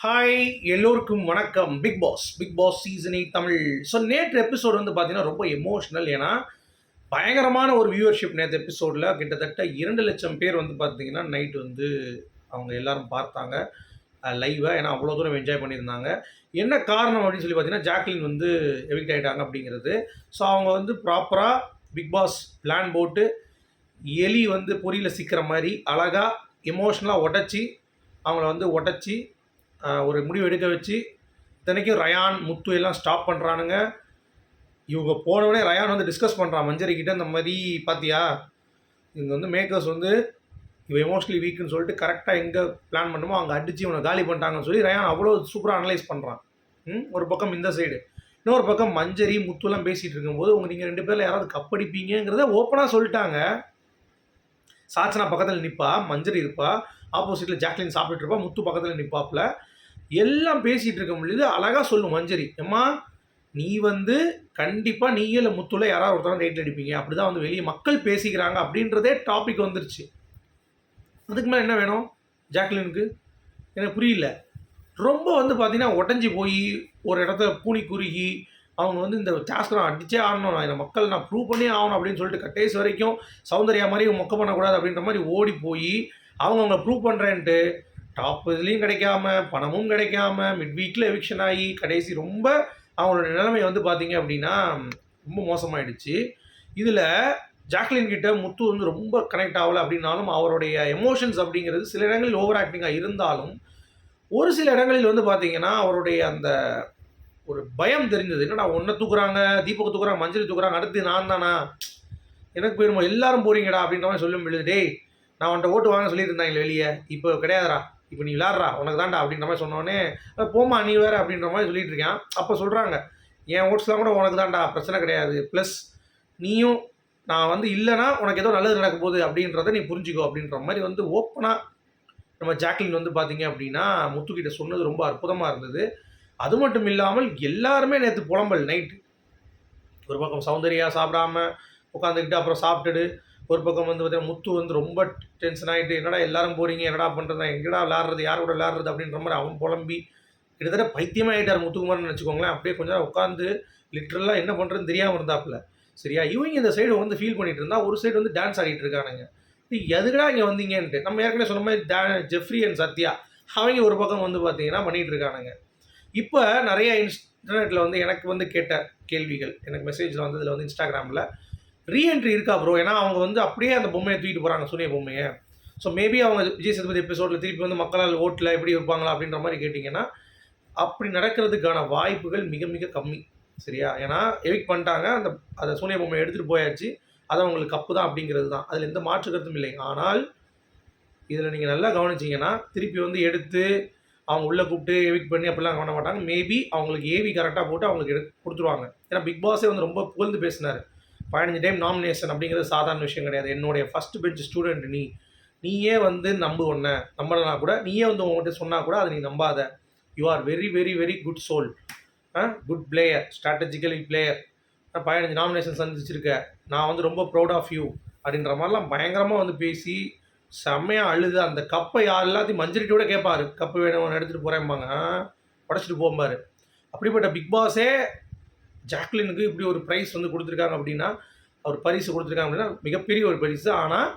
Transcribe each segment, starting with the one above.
Hi எல்லோருக்கும் வணக்கம். Big boss big boss season eight Tamil. So நேற்று எபிசோடு வந்து பார்த்தீங்கன்னா ரொம்ப எமோஷ்னல் ஏன்னா பயங்கரமான ஒரு வியூவர்ஷிப் நேற்று எபிசோடில் கிட்டத்தட்ட இரண்டு லட்சம் பேர் வந்து பார்த்தீங்கன்னா நைட் வந்து அவங்க எல்லாரும் பார்த்தாங்க. லைவாக ஏன்னா அவ்வளோ தூரம் என்ஜாய் பண்ணியிருந்தாங்க. என்ன காரணம் அப்படின்னு சொல்லி பார்த்தீங்கன்னா ஜாக்லின் வந்து எவிக்ட் ஆகிட்டாங்க அப்படிங்கிறது. ஸோ அவங்க வந்து ப்ராப்பராக பிக் பாஸ் பிளான் போட்டு எலி வந்து பொரியில் சிக்கிற மாதிரி அழகாக எமோஷ்னலாக உடச்சி அவங்கள வந்து உடச்சி ஒரு முடிவு எடுக்க வச்சு இத்தனைக்கும் ரயான் முத்து எல்லாம் ஸ்டாப் பண்ணுறானுங்க இவங்க போனவுடனே ரயான் வந்து டிஸ்கஸ் பண்ணுறான் மஞ்சரிக்கிட்ட இந்த மாதிரி பார்த்தியா இங்கே வந்து மேக்கர்ஸ் வந்து இவன் எமோஷ்னலி வீக்குன்னு சொல்லிட்டு கரெக்டாக எங்கே பிளான் பண்ணுமோ அங்கே அடித்து இவனை காலி பண்ணிட்டாங்கன்னு சொல்லி ரயான் அவ்வளோ சூப்பராக அனலைஸ் பண்ணுறான் ம் ஒரு பக்கம் இந்த சைடு இன்னொரு பக்கம் மஞ்சரி முத்துலாம் பேசிகிட்டு இருக்கும்போது உங்கள் நீங்கள் ரெண்டு பேரில் யாராவது கப்படிப்பீங்கிறத ஓப்பனாக சொல்லிட்டாங்க. சாச்சனா பக்கத்தில் நிற்பா மஞ்சரி இருப்பா ஆப்போசிட்டில் ஜாக்லின் சாப்பிட்டுட்டு இருப்பா முத்து பக்கத்தில் நிற்பாப்புல எல்லாம் பேசிகிட்டு இருக்க முடியுது. அழகாக சொல்லும் மஞ்சரி. அம்மா நீ வந்து கண்டிப்பாக நீயே இல்லை முத்துல யாராவது ஒருத்தரம் ரைட் அடிப்பீங்க. அப்படி தான் வந்து வெளியே மக்கள் பேசிக்கிறாங்க அப்படின்றதே டாபிக் வந்துருச்சு. அதுக்கு மேலே என்ன வேணும்? ஜாக்லினுக்கு? எனக்கு புரியல. ரொம்ப வந்து பார்த்தீங்கன்னா உடஞ்சி போய் ஒரு இடத்த பூனி குறுகி அவங்க வந்து இந்த சாஸ்திரம் நான் அடிச்சே ஆடணும் நான் இந்த மக்கள் நான் ப்ரூவ் பண்ணி ஆகணும் அப்படின்னு சொல்லிட்டு கட்டேஸ் வரைக்கும் சௌந்தர்யா மாதிரி மொக்க பண்ணக்கூடாது அப்படின்ற மாதிரி ஓடி போய் அவங்க அவங்களை ப்ரூவ் பண்ணுறேன்ட்டு டாப் இதுலேயும் கிடைக்காம பணமும் கிடைக்காம மிட் வீக்கில் எவிக்ஷன் ஆகி கடைசி ரொம்ப அவங்களோட நிலைமை வந்து பார்த்தீங்க அப்படின்னா ரொம்ப மோசமாயிடுச்சு. இதில் ஜாக்லின் கிட்ட முத்து வந்து ரொம்ப கனெக்ட் ஆகலை அப்படின்னாலும் அவருடைய எமோஷன்ஸ் அப்படிங்கிறது சில இடங்களில் ஓவர் ஆக்டிங்காக இருந்தாலும் ஒரு சில இடங்களில் வந்து பார்த்தீங்கன்னா அவருடைய அந்த ஒரு பயம் தெரிஞ்சது. என்னடா ஒன்றை தூக்குறாங்க தீபக்கு தூக்குறாங்க மஞ்சள் தூக்குறாங்க அடுத்து நான் தானா? எனக்கு போயிருமோ எல்லாரும் போறீங்கடா அப்படின்ற மாதிரி சொல்லும் பொழுது டேய் நான் உன்ட்ட ஓட்டு வாங்க சொல்லியிருந்தாங்களே வெளியே இப்போ கிடையாதுடா. இப்போ நீ விளாட்றா உனக்கு தான்டா அப்படின்ற மாதிரி சொன்னோடனே போமா நீ வேறு அப்படின்ற மாதிரி சொல்லிட்டு இருக்கேன். அப்போ சொல்கிறாங்க என் ஓட்ஸ்லாம் கூட உனக்கு தான்டா பிரச்சனை கிடையாது. ப்ளஸ் நீயும் நான் வந்து இல்லைனா உனக்கு ஏதோ நல்லது நடக்க போகுது அப்படின்றத நீ புரிஞ்சுக்கோ அப்படின்ற மாதிரி வந்து ஓப்பனாக நம்ம ஜாக்லின் வந்து பார்த்தீங்க அப்படின்னா முத்துக்கிட்ட சொன்னது ரொம்ப அற்புதமாக இருந்தது. அது மட்டும் இல்லாமல் எல்லாருமே நேற்று புலம்பல் நைட்டு. ஒரு பக்கம் சௌந்தர்யா சாப்பிடாம உட்காந்துக்கிட்டு அப்புறம் சாப்பிட்டுடு ஒரு பக்கம் வந்து பார்த்தீங்கன்னா முத்து வந்து ரொம்ப டென்ஷன் ஆகிட்டு என்னடா எல்லாரும் போகிறீங்க என்னடா பண்ணுறது எங்கடா விளாட்றது யார் கூட விளாட்றது அப்படின்ற மாதிரி அவன் புலம்பி கிட்டத்தட்ட பைத்தியமாக ஆகிட்டார் முத்துக்குமார்னு வச்சுக்கோங்களேன் அப்படியே கொஞ்சம் உட்காந்து லிட்ரலாக என்ன பண்ணுறதுன்னு தெரியாமல் இருந்தாப்புல. சரியா? இவங்க இந்த சைடு வந்து ஃபீல் பண்ணிட்டு இருந்தா ஒரு சைடு வந்து டான்ஸ் ஆடிட்டு இருக்கானுங்க. எதுக்கடா இங்கே வந்தீங்கன்ட்டு நம்ம ஏற்கனவே சொன்ன மாதிரி டே ஜெஃப்ரி அண்ட் சத்யா அவங்க ஒரு பக்கம் வந்து பார்த்தீங்கன்னா பண்ணிகிட்டு இருக்கானுங்க. இப்போ நிறைய இன்ஸ்டர்நெட்டில் வந்து எனக்கு வந்து கேட்ட கேள்விகள் எனக்கு மெசேஜில் வந்ததில் வந்து இன்ஸ்டாகிராமில் ரீஎன்ட்ரி இருக்கா ப்ரோ ஏன்னா அவங்க வந்து அப்படியே அந்த பொம்மையை தூக்கிட்டு போகிறாங்க சூரிய பொம்மையை. ஸோ மேபி அவங்க விஜய் சேதுபதி எபிசோடில் திருப்பி வந்து மக்களால் ஓட்டில் எப்படி இருப்பாங்களா அப்படின்ற மாதிரி கேட்டிங்கன்னா அப்படி நடக்கிறதுக்கான வாய்ப்புகள் மிக மிக கம்மி சரியா? ஏன்னா எவிக் பண்ணிட்டாங்க அந்த அதை சூனிய பொம்மையை எடுத்துகிட்டு போயாச்சு. அது அவங்களுக்கு கப்பு தான் அப்படிங்கிறது தான். அதில் எந்த மாற்று கருத்தும் இல்லை. ஆனால் இதில் நீங்கள் நல்லா கவனிச்சிங்கன்னா திருப்பி வந்து எடுத்து அவங்க உள்ளே கூப்பிட்டு எவிக் பண்ணி அப்படிலாம் பண்ண மாட்டாங்க. மேபி அவங்களுக்கு ஏவி கரெக்டாக போட்டு அவங்களுக்கு எடு கொடுத்துருவாங்க. ஏன்னா பிக் பாஸே வந்து ரொம்ப புகழ்ந்து பேசினார். பதினஞ்சு டைம் நாமினேஷன் அப்படிங்கிறது சாதாரண விஷயம் கிடையாது. என்னுடைய ஃபஸ்ட் பெஞ்ச் ஸ்டூடெண்ட் நீ. நீயே வந்து நம்பு ஒன்றை நம்பலனா கூட நீயே வந்து உங்கள்கிட்ட சொன்னால் கூட அதை நீ நம்பாத. You are very very very good soul good player strategically player பதினஞ்சு நாமினேஷன் சந்திச்சிருக்க. நான் வந்து ரொம்ப ப்ரௌட் ஆஃப் யூ அப்படின்ற மாதிரிலாம் பயங்கரமாக வந்து பேசி செம்மையாக அழுது. அந்த கப்பை யார் எல்லாத்தையும் மஞ்சரிட்டியோட கேட்பாரு கப்பு வேணும் எடுத்துகிட்டு போகிறேம்பாங்க உடச்சிட்டு போகும்பாரு அப்படிப்பட்ட பிக் பாஸே ஜாக்லினுக்கு இப்படி ஒரு ப்ரைஸ் வந்து கொடுத்துருக்காங்க அப்படின்னா அவர் பரிசு கொடுத்துருக்காங்க அப்படின்னா மிகப்பெரிய ஒரு பரிசு. ஆனால்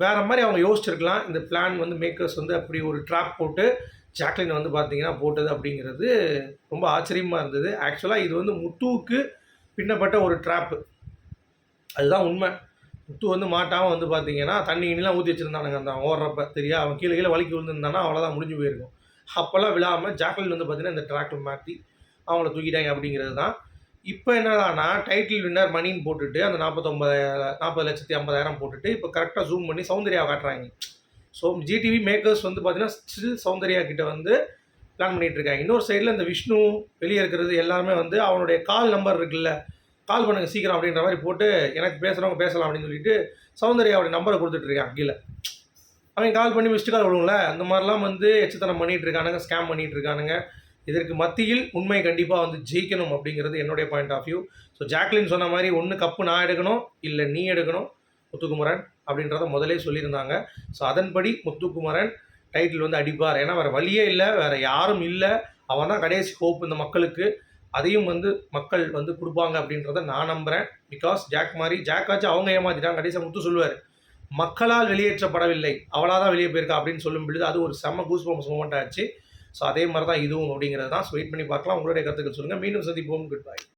வேறு மாதிரி அவங்க யோசிச்சிருக்கலாம். இந்த பிளான் வந்து மேக்கர்ஸ் வந்து அப்படி ஒரு ட்ராப் போட்டு ஜாக்லின் வந்து பார்த்தீங்கன்னா போட்டது அப்படிங்கிறது ரொம்ப ஆச்சரியமாக இருந்தது. ஆக்சுவலாக இது வந்து முத்துவுக்கு பின்னப்பட்ட ஒரு ட்ராப்பு அதுதான் உண்மை. முத்து வந்து மாட்டாமல் வந்து பார்த்தீங்கன்னா தண்ணி இனிலாம் ஊற்றி வச்சுருந்தானுங்க அந்த ஓடுறப்ப தெரியா அவன் கீழே கீழே வலிக்கு விழுந்துருந்தானா அவ்வளோதான் முடிஞ்சு போயிருக்கும். அப்போல்லாம் விழாமல் ஜாக்லின் வந்து பார்த்தீங்கன்னா இந்த ட்ராக்கில் மாற்றி அவங்கள தூக்கிட்டாங்க அப்படிங்கிறது தான். இப்போ என்னடானா டைட்டில் வின்னர் மணின்னு போட்டுட்டு அந்த நாற்பத்தொம்பது நாற்பது லட்சத்தி ஐம்பதாயிரம் போட்டுட்டு இப்போ கரெக்டாக ஜூம் பண்ணி சௌந்தர்யா காட்டுறாங்க. ஸோ ஜிடிவி மேக்கர்ஸ் வந்து பார்த்தீங்கன்னா ஸ்டில் சௌந்தர்யா கிட்ட வந்து பிளான் பண்ணிகிட்டு இருக்காங்க. இன்னொரு சைடில் இந்த விஷ்ணு வெளியே இருக்கிறது எல்லாருமே வந்து அவனுடைய கால் நம்பர் இருக்குல்ல கால் பண்ணுங்கள் சீக்கிரம் அப்படின்ற மாதிரி போட்டு எனக்கு பேசுகிறவங்க பேசலாம் அப்படின்னு சொல்லிட்டு சௌந்தர்யாவுடைய நம்பரை கொடுத்துட்ருக்கான் கீழே. அவன் கால் பண்ணி மிஸ்டு கால் விடுவோம்ல அந்த மாதிரிலாம் வந்து எச்சத்தனம் பண்ணிகிட்டு இருக்கானுங்க ஸ்கேம் பண்ணிகிட்டு இருக்கானுங்க. இதற்கு மத்தியில் உண்மை கண்டிப்பாக வந்து ஜெயிக்கணும் அப்படிங்கிறது என்னுடைய point of view so Jacqueline சொன்ன மாதிரி ஒன்று கப்பு நான் எடுக்கணும் இல்லை நீ எடுக்கணும் முத்துக்குமரன் அப்படின்றத முதலே சொல்லியிருந்தாங்க. ஸோ அதன்படி முத்துக்குமரன் டைட்டில் வந்து அடிப்பார். ஏன்னா வேறு வழியே இல்லை வேறு யாரும் இல்லை. அவன் தான் கடைசி ஹோப் இந்த மக்களுக்கு. அதையும் வந்து மக்கள் வந்து கொடுப்பாங்க அப்படின்றத நான் நம்புகிறேன் பிகாஸ் ஜாக் மாதிரி ஜாக்காச்சும் அவங்க ஏமாத்திட்டாங்க. கடைசியாக முத்து சொல்லுவார் மக்களால் வெளியேற்றப்படவில்லை. அவளாக தான் வெளியே போயிருக்கா அப்படின்னு சொல்லும் பொழுது அது ஒரு செம்ம கூஸ் பம்ஸ் மூமெண்ட் ஆச்சு. ஸோ அதே மாதிரி தான் இதுவும் அப்படிங்கிறது தான் ஸோ வெயிட் பண்ணி பார்க்கலாம். உங்களுடைய கருத்துக்கள் சொல்லுங்கள் மீண்டும் சந்திப்போம். Good bye